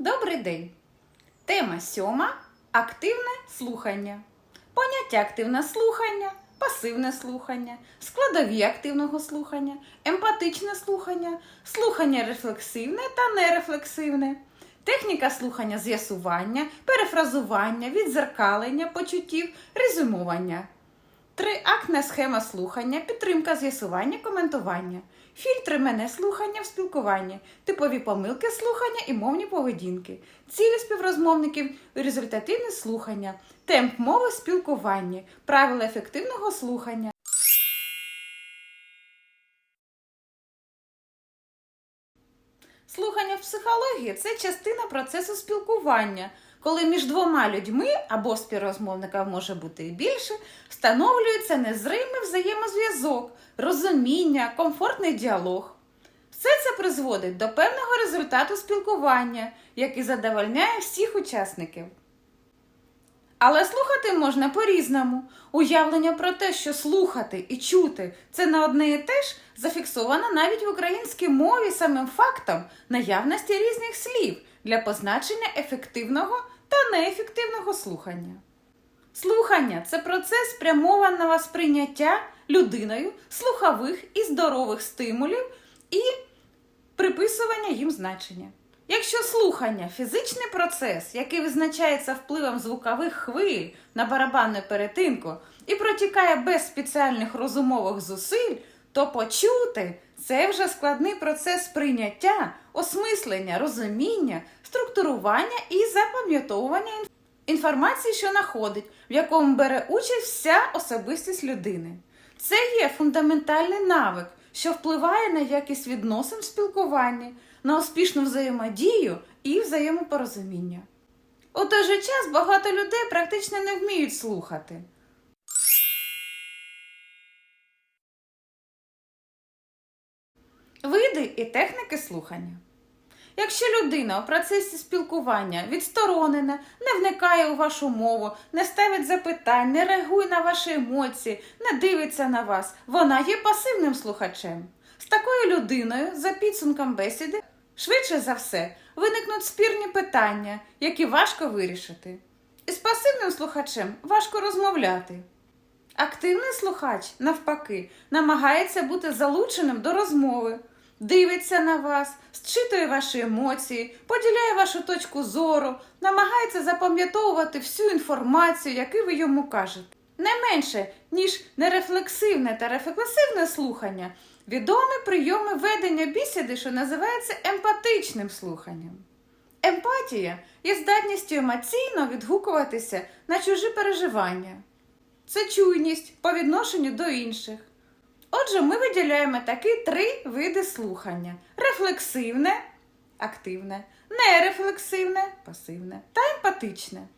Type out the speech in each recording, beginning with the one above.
Добрий день! Тема сьома активне слухання. Поняття активне слухання, пасивне слухання, складові активного слухання, емпатичне слухання, слухання рефлексивне та нерефлексивне, техніка слухання з'ясування, перефразування, відзеркалення почуттів, резюмування. Триактна схема слухання, підтримка з'ясування, коментування, фільтри мене слухання в спілкуванні, типові помилки слухання і мовні поведінки, цілі співрозмовників, результативне слухання, темп мови в спілкуванні, правила ефективного слухання. Слухання в психології це частина процесу спілкування, коли між двома людьми або співрозмовника може бути і більше, встановлюється незримий взаємозв'язок, розуміння, комфортний діалог. Все це призводить до певного результату спілкування, який задовольняє всіх учасників. Але слухати можна по-різному. Уявлення про те, що слухати і чути це не одне і те ж, зафіксовано навіть в українській мові самим фактом наявності різних слів для позначення ефективного та неефективного слухання. Слухання це процес спрямованого сприйняття людиною слухових і здорових стимулів і приписування їм значення. Якщо слухання фізичний процес, який визначається впливом звукових хвиль на барабанну перетинку і протікає без спеціальних розумових зусиль, то почути це вже складний процес сприйняття, осмислення, розуміння, структурування і запам'ятовування інформації, що находить, в якому бере участь вся особистість людини. Це є фундаментальний навик, що впливає на якість відносин в спілкуванні, на успішну взаємодію і взаємопорозуміння. У той же час багато людей практично не вміють слухати. Види і техніки слухання. Якщо людина у процесі спілкування відсторонена, не вникає у вашу мову, не ставить запитань, не реагує на ваші емоції, не дивиться на вас, вона є пасивним слухачем. З такою людиною, за підсумком бесіди, швидше за все, виникнуть спірні питання, які важко вирішити. І з пасивним слухачем важко розмовляти. Активний слухач, навпаки, намагається бути залученим до розмови, дивиться на вас, зчитує ваші емоції, поділяє вашу точку зору, намагається запам'ятовувати всю інформацію, яку ви йому кажете. Не менше, ніж нерефлексивне та рефлексивне слухання, відомі прийоми ведення бесіди, що називається емпатичним слуханням. Емпатія є здатністю емоційно відгукуватися на чужі переживання. Це чуйність по відношенню до інших. Отже, ми виділяємо такі три види слухання: рефлексивне, активне, нерефлексивне, пасивне та емпатичне.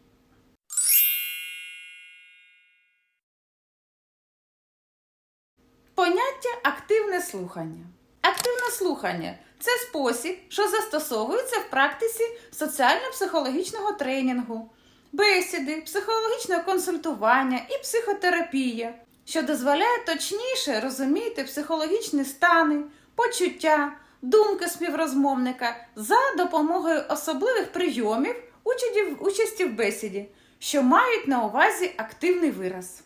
Поняття активне слухання. Активне слухання це спосіб, що застосовується в практиці соціально-психологічного тренінгу, бесіди, психологічного консультування і психотерапія, що дозволяє точніше розуміти психологічні стани, почуття, думки співрозмовника за допомогою особливих прийомів участі- в бесіді, що мають на увазі активний вираз.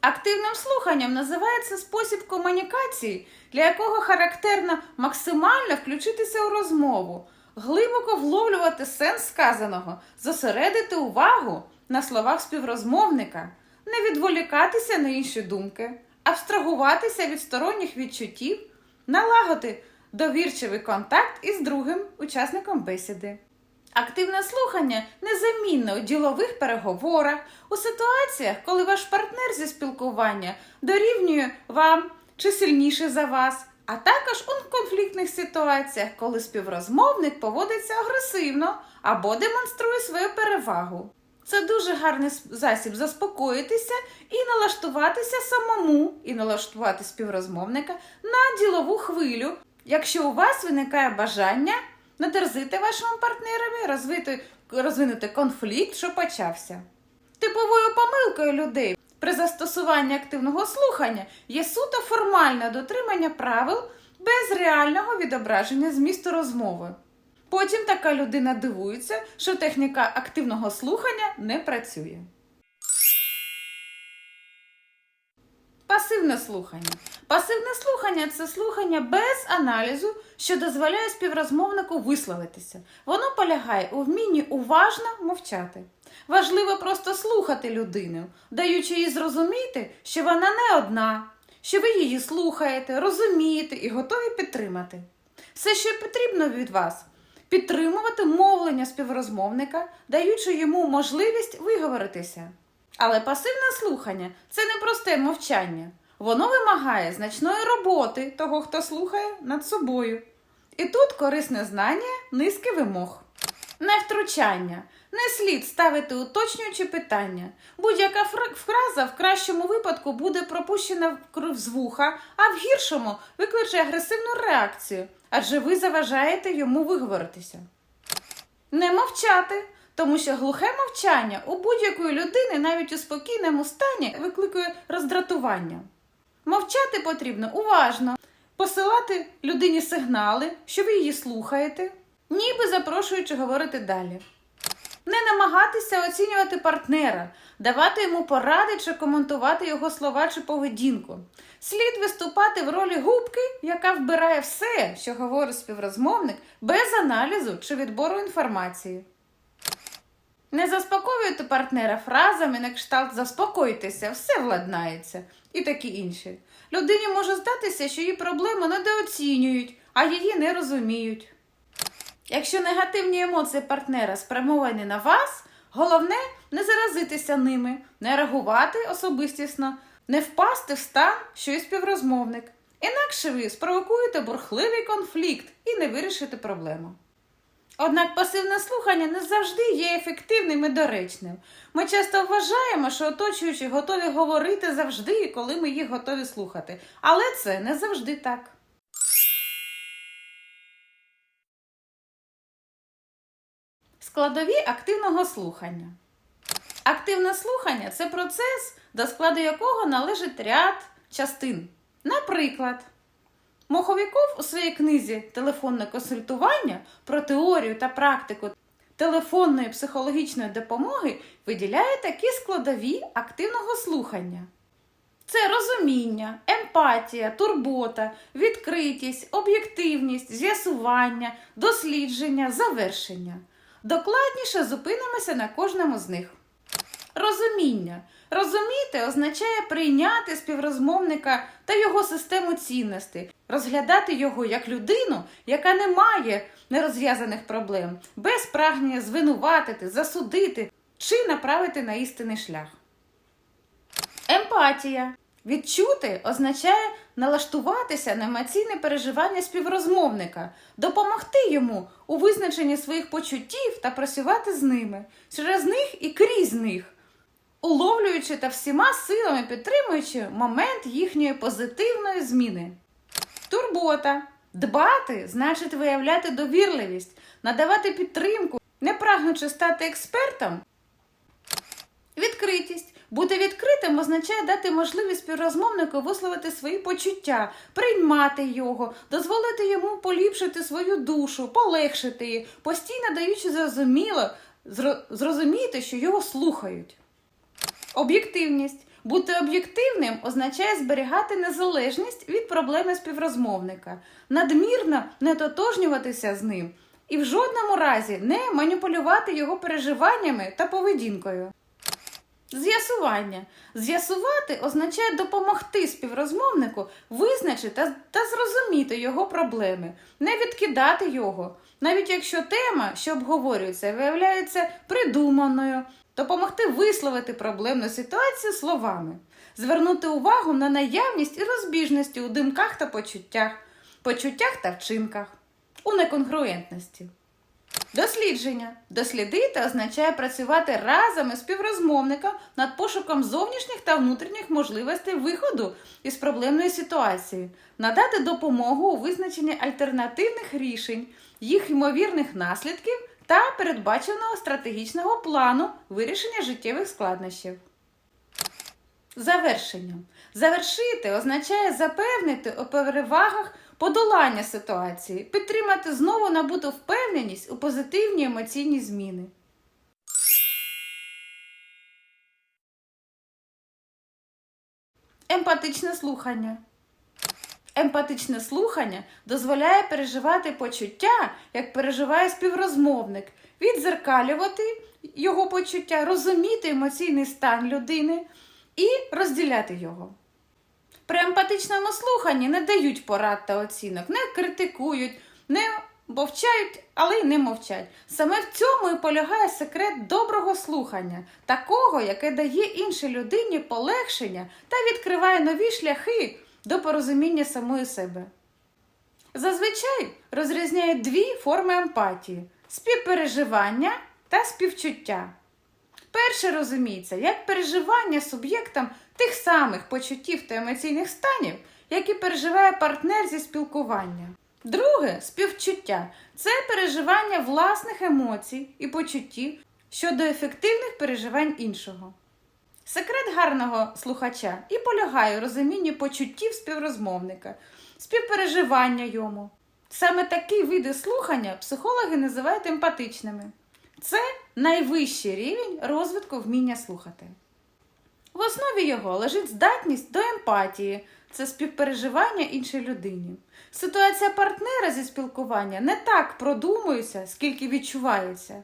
Активним слуханням називається спосіб комунікації, для якого характерно максимально включитися у розмову, глибоко вловлювати сенс сказаного, зосередити увагу на словах співрозмовника, не відволікатися на інші думки, абстрагуватися від сторонніх відчуттів, налагодити довірчивий контакт із другим учасником бесіди. Активне слухання незамінне у ділових переговорах, у ситуаціях, коли ваш партнер зі спілкування дорівнює вам чи сильніше за вас, а також у конфліктних ситуаціях, коли співрозмовник поводиться агресивно або демонструє свою перевагу. Це дуже гарний засіб заспокоїтися і налаштуватися самому, і налаштувати співрозмовника на ділову хвилю, якщо у вас виникає бажання надерзити вашому партнерові, розвити, розвинути конфлікт, що почався. Типовою помилкою людей при застосуванні активного слухання є суто формальне дотримання правил без реального відображення змісту розмови. Потім така людина дивується, що техніка активного слухання не працює. Пасивне слухання. Пасивне слухання це слухання без аналізу, що дозволяє співрозмовнику висловитися. Воно полягає у вмінні уважно мовчати. Важливо просто слухати людину, даючи їй зрозуміти, що вона не одна, що ви її слухаєте, розумієте і готові підтримати. Все, що потрібно від вас, підтримувати мовлення співрозмовника, даючи йому можливість виговоритися. Але пасивне слухання це не просте мовчання. Воно вимагає значної роботи того, хто слухає над собою. І тут корисне знання низки вимог. Не втручання. Не слід ставити уточнюючі питання. Будь-яка фраза в кращому випадку буде пропущена в з вуха, а в гіршому викличе агресивну реакцію, адже ви заважаєте йому виговоритися. Не мовчати, тому що глухе мовчання у будь-якої людини, навіть у спокійному стані, викликує роздратування. Мовчати потрібно уважно, посилати людині сигнали, що ви її слухаєте, ніби запрошуючи говорити далі. Не намагатися оцінювати партнера, давати йому поради чи коментувати його слова чи поведінку. Слід виступати в ролі губки, яка вбирає все, що говорить співрозмовник, без аналізу чи відбору інформації. Не заспокоюйте партнера фразами на кшталт заспокойтеся, все владнається і такі інші. Людині може здатися, що її проблеми недооцінюють, а її не розуміють. Якщо негативні емоції партнера спрямовані на вас, головне не заразитися ними, не реагувати особистісно, не впасти в стан, що і співрозмовник. Інакше ви спровокуєте бурхливий конфлікт і не вирішите проблему. Однак пасивне слухання не завжди є ефективним і доречним. Ми часто вважаємо, що оточуючі готові говорити завжди, коли ми їх готові слухати. Але це не завжди так. Складові активного слухання. Активне слухання це процес, до складу якого належить ряд частин. Наприклад, Моховіков у своїй книзі Телефонне консультування про теорію та практику телефонної психологічної допомоги виділяє такі складові активного слухання. Це розуміння, емпатія, турбота, відкритість, об'єктивність, з'ясування, дослідження, завершення. Докладніше зупинимося на кожному з них. Розуміння. Розуміти означає прийняти співрозмовника та його систему цінностей, розглядати його як людину, яка не має нерозв'язаних проблем, без прагнення звинуватити, засудити чи направити на істинний шлях. Емпатія. Відчути означає налаштуватися на емоційне переживання співрозмовника, допомогти йому у визначенні своїх почуттів та працювати з ними, через них і крізь них, уловлюючи та всіма силами підтримуючи момент їхньої позитивної зміни. Турбота. Дбати значить виявляти довірливість, надавати підтримку, не прагнучи стати експертом. Відкритість. Бути відкритим означає дати можливість співрозмовнику висловити свої почуття, приймати його, дозволити йому поліпшити свою душу, полегшити її, постійно даючи зрозуміло, зрозуміти, що його слухають. Об'єктивність. Бути об'єктивним означає зберігати незалежність від проблеми співрозмовника, надмірно не тотожнюватися з ним і в жодному разі не маніпулювати його переживаннями та поведінкою. З'ясування. З'ясувати означає допомогти співрозмовнику визначити та, та зрозуміти його проблеми, не відкидати його, навіть якщо тема, що обговорюється, виявляється придуманою, допомогти висловити проблемну ситуацію словами, звернути увагу на наявність і розбіжності у думках та почуттях, почуттях та вчинках, у неконгруентності. Дослідження. Дослідити означає працювати разом із співрозмовником над пошуком зовнішніх та внутрішніх можливостей виходу із проблемної ситуації, надати допомогу у визначенні альтернативних рішень, їх ймовірних наслідків та передбаченого стратегічного плану вирішення життєвих складнощів. Завершення. Завершити означає запевнити у перевагах подолання ситуації, підтримати знову набуту впевненість у позитивні емоційні зміни. Емпатичне слухання. Емпатичне слухання дозволяє переживати почуття, як переживає співрозмовник, відзеркалювати його почуття, розуміти емоційний стан людини і розділяти його. Емпатичному слуханні не дають порад та оцінок, не критикують, не мовчають, але й не мовчать. Саме в цьому і полягає секрет доброго слухання, такого, яке дає іншій людині полегшення та відкриває нові шляхи до порозуміння самої себе. Зазвичай розрізняють дві форми емпатії співпереживання та співчуття. Перше розуміється як переживання суб'єктам тих самих почуттів та емоційних станів, які переживає партнер зі спілкування. Друге співчуття це переживання власних емоцій і почуттів щодо ефективних переживань іншого. Секрет гарного слухача і полягає у розумінні почуттів співрозмовника, співпереживання йому. Саме такі види слухання психологи називають емпатичними. Це найвищий рівень розвитку вміння слухати. В основі його лежить здатність до емпатії, це співпереживання іншій людині. Ситуація партнера зі спілкування не так продумується, скільки відчувається.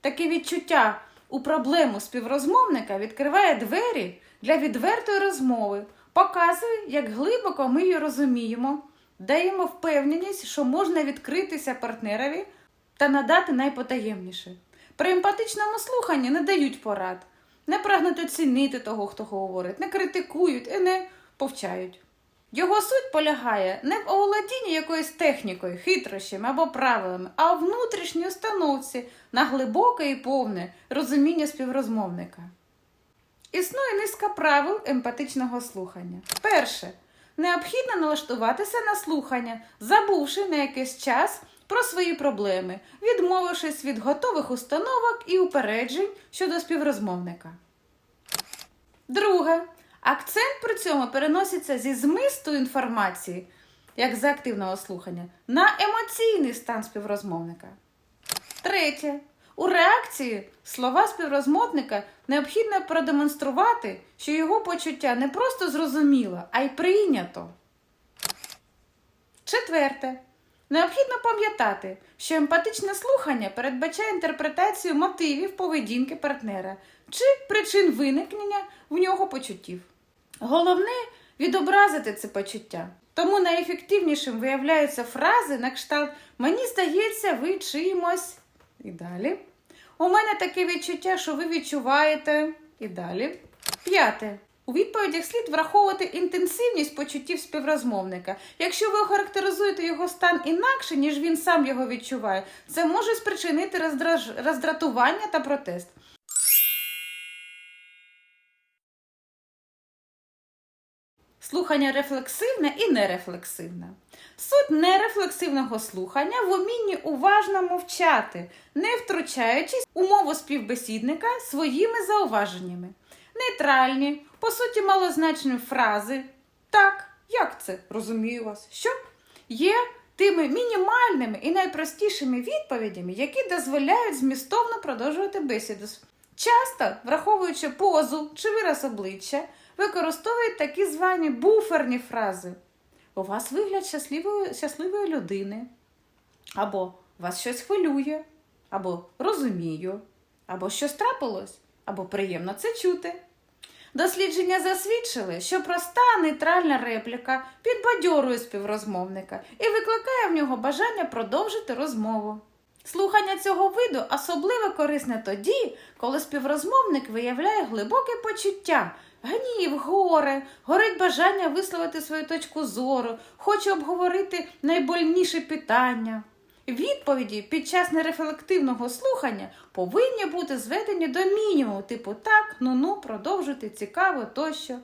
Таке відчуття у проблему співрозмовника відкриває двері для відвертої розмови, показує, як глибоко ми її розуміємо, даємо впевненість, що можна відкритися партнерові та надати найпотаємніше. При емпатичному слуханні не дають порад, не прагнуть оцінити того, хто говорить, не критикують і не повчають. Його суть полягає не в оволодінні якоюсь технікою, хитрощами або правилами, а в внутрішній установці на глибоке і повне розуміння співрозмовника. Існує низка правил емпатичного слухання. Перше. Необхідно налаштуватися на слухання, забувши на якийсь час про свої проблеми, відмовившись від готових установок і упереджень щодо співрозмовника. Друге. Акцент при цьому переноситься зі змисту інформації, як за активного слухання, на емоційний стан співрозмовника. Третє. У реакції слова співрозмовника необхідно продемонструвати, що його почуття не просто зрозуміло, а й прийнято. Четверте. Необхідно пам'ятати, що емпатичне слухання передбачає інтерпретацію мотивів поведінки партнера чи причин виникнення в нього почуттів. Головне відобразити це почуття. Тому найефективнішим виявляються фрази на кшталт Мені здається, ви чимось. І далі. У мене таке відчуття, що ви відчуваєте. І далі. П'яте. У відповідях слід враховувати інтенсивність почуттів співрозмовника. Якщо ви охарактеризуєте його стан інакше, ніж він сам його відчуває, це може спричинити роздраж... роздратування та протест. Слухання рефлексивне і нерефлексивне. Суть нерефлексивного слухання в умінні уважно мовчати, не втручаючись у мову співбесідника своїми зауваженнями. Нейтральні, по суті, малозначні фрази. Так, як це? Розумію вас. Що? Є тими мінімальними і найпростішими відповідями, які дозволяють змістовно продовжувати бесіду. Часто, враховуючи позу чи вираз обличчя, використовують такі звані буферні фрази. У вас вигляд щасливої, щасливої людини. Або вас щось хвилює, або розумію, або щось трапилось, або приємно це чути. Дослідження засвідчили, що проста нейтральна репліка підбадьорує співрозмовника і викликає в нього бажання продовжити розмову. Слухання цього виду особливо корисне тоді, коли співрозмовник виявляє глибоке почуття, гнів, горе, горить бажання висловити свою точку зору, хоче обговорити найбольніші питання. Відповіді під час нерефлективного слухання повинні бути зведені до мінімуму, типу так, ну-ну, продовжуйте, цікаво тощо.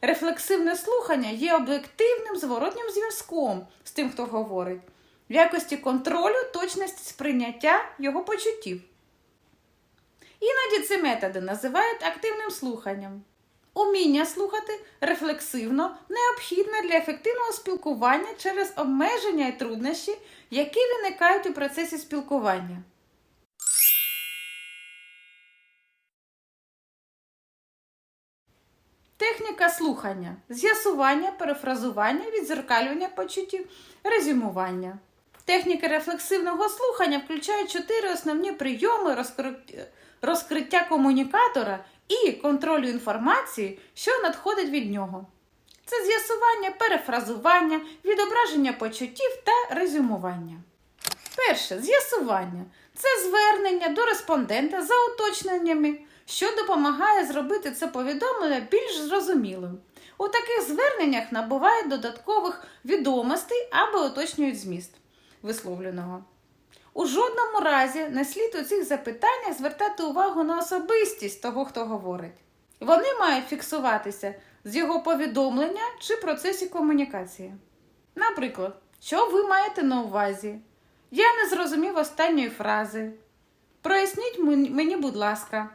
Рефлексивне слухання є об'єктивним зворотнім зв'язком з тим, хто говорить, в якості контролю точності сприйняття його почуттів. Іноді ці методи називають активним слуханням. Уміння слухати рефлексивно необхідне для ефективного спілкування через обмеження і труднощі, які виникають у процесі спілкування. Техніка слухання, з'ясування, перефразування, відзеркалювання почуттів, резюмування. Техніки рефлексивного слухання включають чотири основні прийоми розкриття, комунікатора і контролю інформації, що надходить від нього. Це з'ясування, перефразування, відображення почуттів та резюмування. Перше з'ясування це звернення до респондента за уточненнями, що допомагає зробити це повідомлення більш зрозумілим. У таких зверненнях набувають додаткових відомостей або уточнюють зміст висловленого. У жодному разі не слід у цих запитаннях звертати увагу на особистість того, хто говорить. Вони мають фіксуватися з його повідомлення чи процесі комунікації. Наприклад, що ви маєте на увазі? Я не зрозумів останньої фрази. Проясніть мені, будь ласка.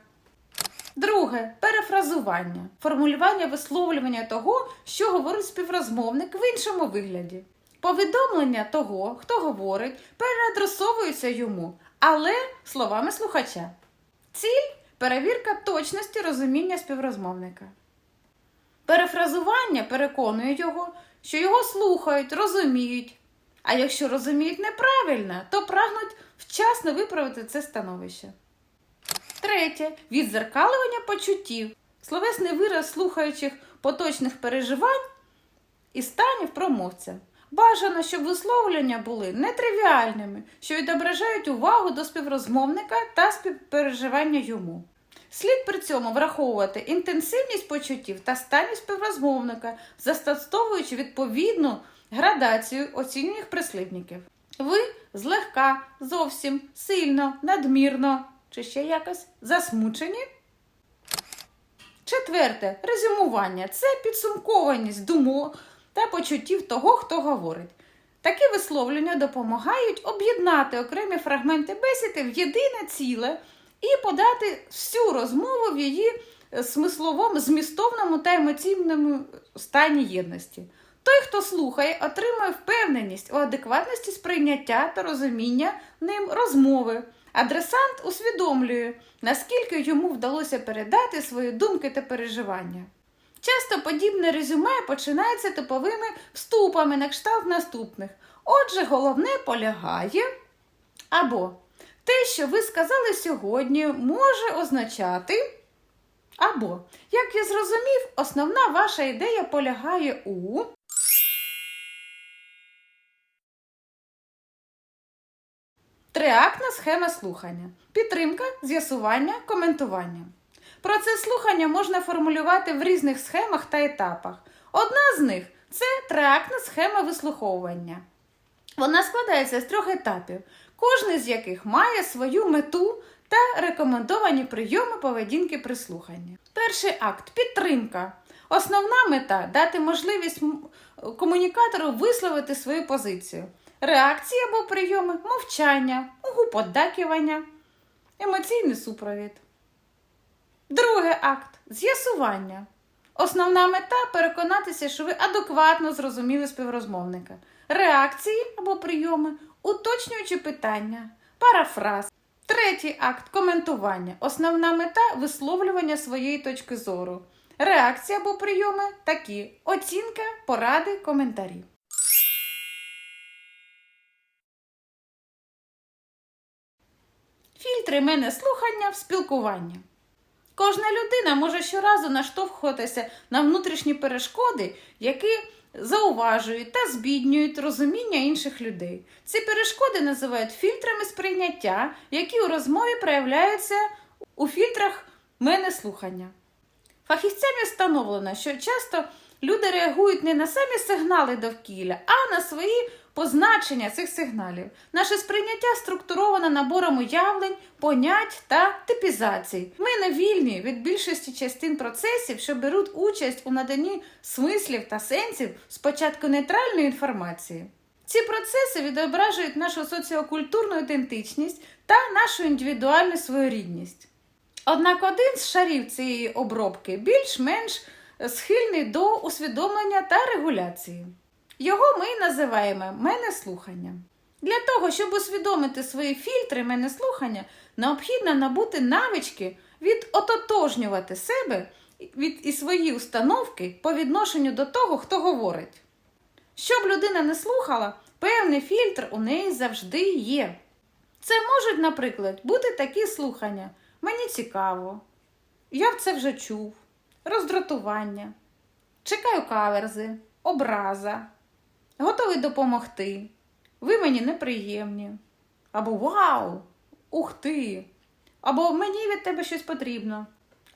Друге перефразування, формулювання висловлювання того, що говорить співрозмовник в іншому вигляді. Повідомлення того, хто говорить, переадресовується йому, але словами слухача. Ціль перевірка точності розуміння співрозмовника. Перефразування переконує його, що його слухають, розуміють. А якщо розуміють неправильно, то прагнуть вчасно виправити це становище. Третє відзеркалювання почуттів, словесний вираз слухаючих поточних переживань і станів промовця. Бажано, щоб висловлення були нетривіальними, що відображають увагу до співрозмовника та співпереживання йому. Слід при цьому враховувати інтенсивність почуттів та станів співрозмовника, застосовуючи відповідну градацію оцінюваних прислівників. Ви злегка, зовсім, сильно, надмірно чи ще якось засмучені. Четверте резюмування це підсумкованість думок та почуттів того, хто говорить. Такі висловлення допомагають об'єднати окремі фрагменти бесіди в єдине ціле і подати всю розмову в її смисловому, змістовному та емоційному стані єдності. Той, хто слухає, отримує впевненість у адекватності сприйняття та розуміння ним розмови. Адресант усвідомлює, наскільки йому вдалося передати свої думки та переживання. Часто подібне резюме починається типовими вступами на кшталт наступних. Отже, головне полягає або те, що ви сказали сьогодні, може означати. Або, як я зрозумів, основна ваша ідея полягає у. Триактна схема слухання. Підтримка, з'ясування, коментування. Процес слухання можна формулювати в різних схемах та етапах. Одна з них це триактна схема вислуховування. Вона складається з трьох етапів, кожний з яких має свою мету та рекомендовані прийоми поведінки при слуханні. Перший акт підтримка. Основна мета дати можливість комунікатору висловити свою позицію. Реакції або прийоми мовчання, угуподакування, емоційний супровід. Другий акт з'ясування. Основна мета переконатися, що ви адекватно зрозуміли співрозмовника. Реакції або прийоми, уточнюючи питання, парафраз. Третій акт коментування. Основна мета висловлювання своєї точки зору. Реакції або прийоми такі: оцінка, поради, коментарі. Фільтри мене слухання в спілкуванні. Кожна людина може щоразу наштовхуватися на внутрішні перешкоди, які зауважують та збіднюють розуміння інших людей. Ці перешкоди називають фільтрами сприйняття, які у розмові проявляються у фільтрах мене слухання. Фахівцями встановлено, що часто люди реагують не на самі сигнали довкілля, а на свої позначення цих сигналів. Наше сприйняття структуроване набором уявлень, понять та типізацій. Ми не вільні від більшості частин процесів, що беруть участь у наданні смислів та сенсів спочатку нейтральної інформації. Ці процеси відображують нашу соціокультурну ідентичність та нашу індивідуальну своєрідність. Однак один з шарів цієї обробки більш-менш схильний до усвідомлення та регуляції. Його ми називаємо мене слухання. Для того, щоб усвідомити свої фільтри мене слухання, необхідно набути навички від ототожнювати себе від і свої установки по відношенню до того, хто говорить. Щоб людина не слухала, певний фільтр у неї завжди є. Це можуть, наприклад, бути такі слухання: мені цікаво, я це вже чув, роздратування, чекаю каверзи, образа, готовий допомогти. Ви мені неприємні. Або Вау! Ух ти! Або мені від тебе щось потрібно.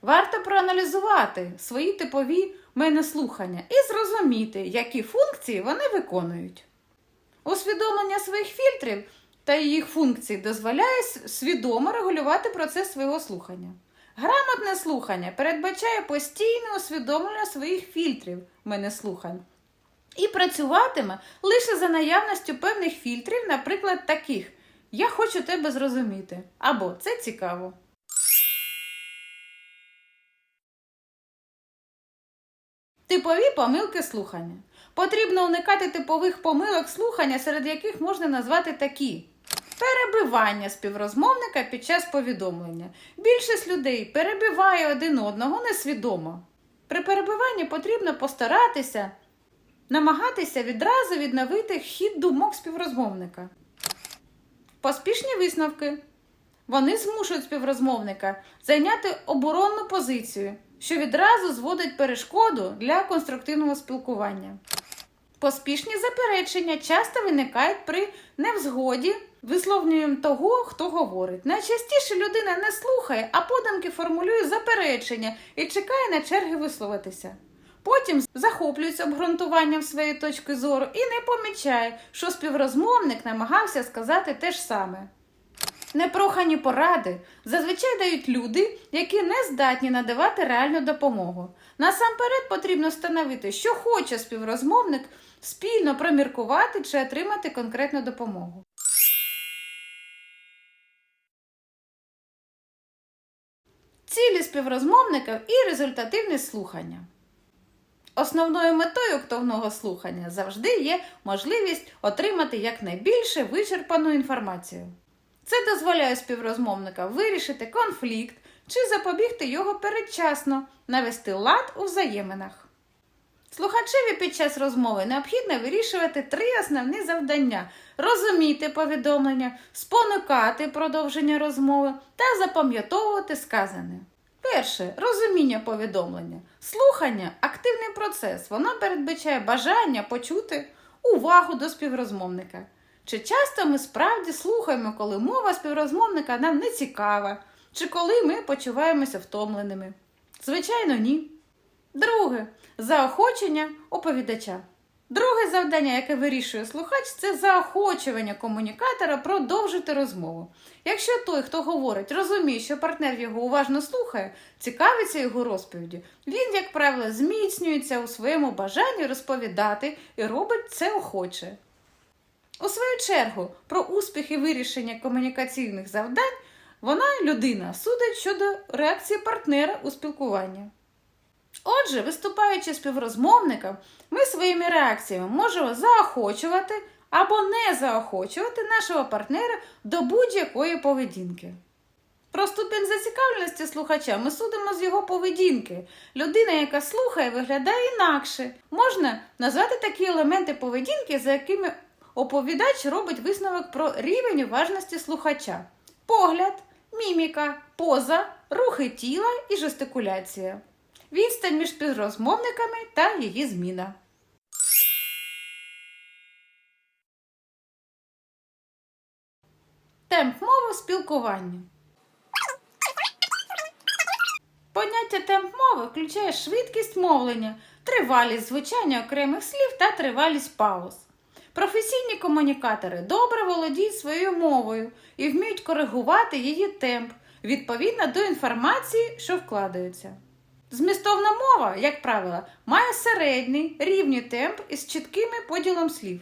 Варто проаналізувати свої типові мене слухання і зрозуміти, які функції вони виконують. Усвідомлення своїх фільтрів та їх функцій дозволяє свідомо регулювати процес свого слухання. Грамотне слухання передбачає постійне усвідомлення своїх фільтрів мене слухань і працюватиме лише за наявністю певних фільтрів, наприклад, таких Я хочу тебе зрозуміти або це цікаво. Типові помилки слухання. Потрібно уникати типових помилок слухання, серед яких можна назвати такі: перебивання співрозмовника під час повідомлення. Більшість людей перебиває один одного несвідомо. При перебиванні потрібно постаратися намагатися відразу відновити хід думок співрозмовника. Поспішні висновки. Вони змушують співрозмовника зайняти оборонну позицію, що відразу зводить перешкоду для конструктивного спілкування. Поспішні заперечення часто виникають при невзгоді висловлюєм того, хто говорить. Найчастіше людина не слухає, а подумки формулює заперечення і чекає на черги висловитися. Потім захоплюється обґрунтуванням своєї точки зору і не помічає, що співрозмовник намагався сказати те ж саме. Непрохані поради зазвичай дають люди, які не здатні надавати реальну допомогу. Насамперед потрібно встановити, що хоче співрозмовник спільно проміркувати чи отримати конкретну допомогу. Цілі співрозмовників і результативне слухання. Основною метою актовного слухання завжди є можливість отримати якнайбільше вичерпану інформацію. Це дозволяє співрозмовника вирішити конфлікт чи запобігти його передчасно, навести лад у взаєминах. Слухачеві під час розмови необхідно вирішувати три основні завдання: розуміти повідомлення, спонукати продовження розмови та запам'ятовувати сказане. Перше розуміння повідомлення. Слухання активний процес. Воно передбачає бажання почути увагу до співрозмовника. Чи часто ми справді слухаємо, коли мова співрозмовника нам не цікава, чи коли ми почуваємося втомленими? Звичайно, ні. Друге заохочення оповідача. Друге завдання, яке вирішує слухач, це заохочування комунікатора продовжити розмову. Якщо той, хто говорить, розуміє, що партнер його уважно слухає, цікавиться його розповіді, він, як правило, зміцнюється у своєму бажанні розповідати і робить це охоче. У свою чергу, про успіхи вирішення комунікаційних завдань вона, людина, судить щодо реакції партнера у спілкуванні. Отже, виступаючи співрозмовником, ми своїми реакціями можемо заохочувати або не заохочувати нашого партнера до будь-якої поведінки. Про ступінь зацікавленості слухача ми судимо з його поведінки. Людина, яка слухає, виглядає інакше. Можна назвати такі елементи поведінки, за якими оповідач робить висновок про рівень уважності слухача: погляд, міміка, поза, рухи тіла і жестикуляція відстань між співрозмовниками та її зміна. Темп мови в спілкуванні. Поняття темп мови включає швидкість мовлення, тривалість звучання окремих слів та тривалість пауз. Професійні комунікатори добре володіють своєю мовою і вміють коригувати її темп відповідно до інформації, що вкладається. Змістовна мова, як правило, має середній рівний темп із чіткими поділом слів.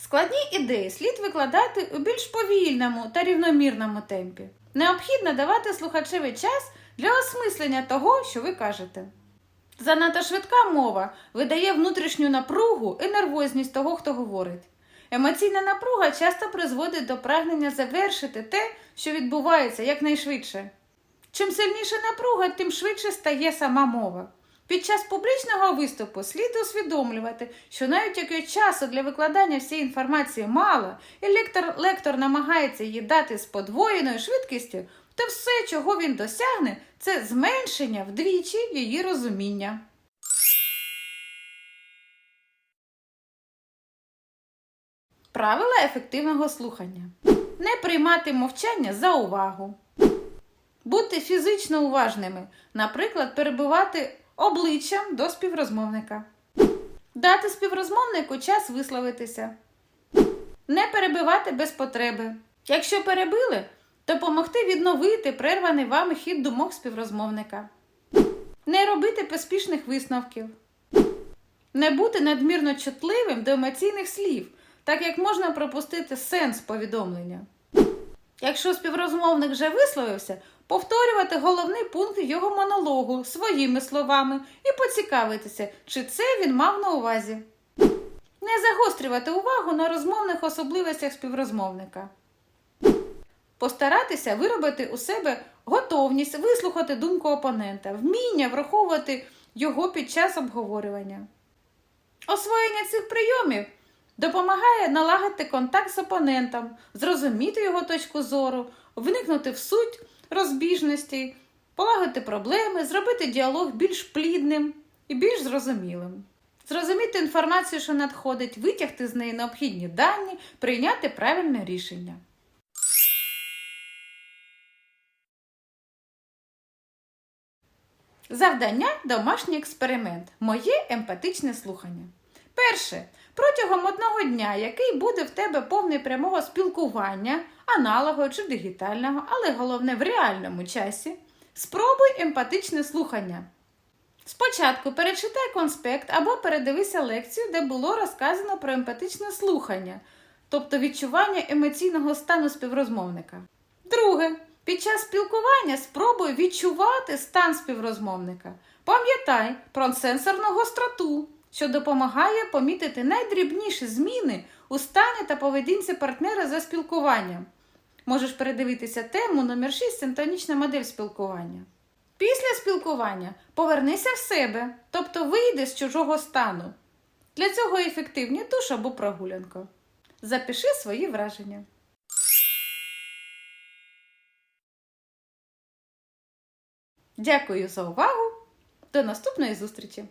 Складні ідеї слід викладати у більш повільному та рівномірному темпі. Необхідно давати слухачеві час для осмислення того, що ви кажете. Занадто швидка мова видає внутрішню напругу і нервозність того, хто говорить. Емоційна напруга часто призводить до прагнення завершити те, що відбувається якнайшвидше. Чим сильніша напруга, тим швидше стає сама мова. Під час публічного виступу слід усвідомлювати, що навіть якщо часу для викладання всієї інформації мало, і лектор, лектор намагається її дати з подвоєною швидкістю, то все, чого він досягне, це зменшення вдвічі її розуміння. Правила ефективного слухання. Не приймати мовчання за увагу. Бути фізично уважними, наприклад, перебувати обличчям до співрозмовника. Дати співрозмовнику час висловитися. Не перебивати без потреби. Якщо перебили, допомогти відновити прерваний вами хід думок співрозмовника. Не робити поспішних висновків. Не бути надмірно чутливим до емоційних слів, так як можна пропустити сенс повідомлення. Якщо співрозмовник вже висловився, повторювати головний пункт його монологу своїми словами і поцікавитися, чи це він мав на увазі. Не загострювати увагу на розмовних особливостях співрозмовника. Постаратися виробити у себе готовність вислухати думку опонента, вміння враховувати його під час обговорювання. Освоєння цих прийомів допомагає налагодити контакт з опонентом, зрозуміти його точку зору, вникнути в суть розбіжностей, полагодити проблеми, зробити діалог більш плідним і більш зрозумілим. Зрозуміти інформацію, що надходить, витягти з неї необхідні дані, прийняти правильне рішення. Завдання домашній експеримент. Моє емпатичне слухання. Перше. Протягом одного дня, який буде в тебе повний прямого спілкування, аналогового чи дигітального, але головне в реальному часі, спробуй емпатичне слухання. Спочатку перечитай конспект або передивися лекцію, де було розказано про емпатичне слухання, тобто відчування емоційного стану співрозмовника. Друге. Під час спілкування спробуй відчувати стан співрозмовника. Пам'ятай про сенсорну гостроту, що допомагає помітити найдрібніші зміни у стані та поведінці партнера за спілкуванням. Можеш передивитися тему номер 6 синтонічна модель спілкування. Після спілкування повернися в себе, тобто вийди з чужого стану. Для цього ефективні душ або прогулянка. Запиши свої враження. Дякую за увагу. До наступної зустрічі!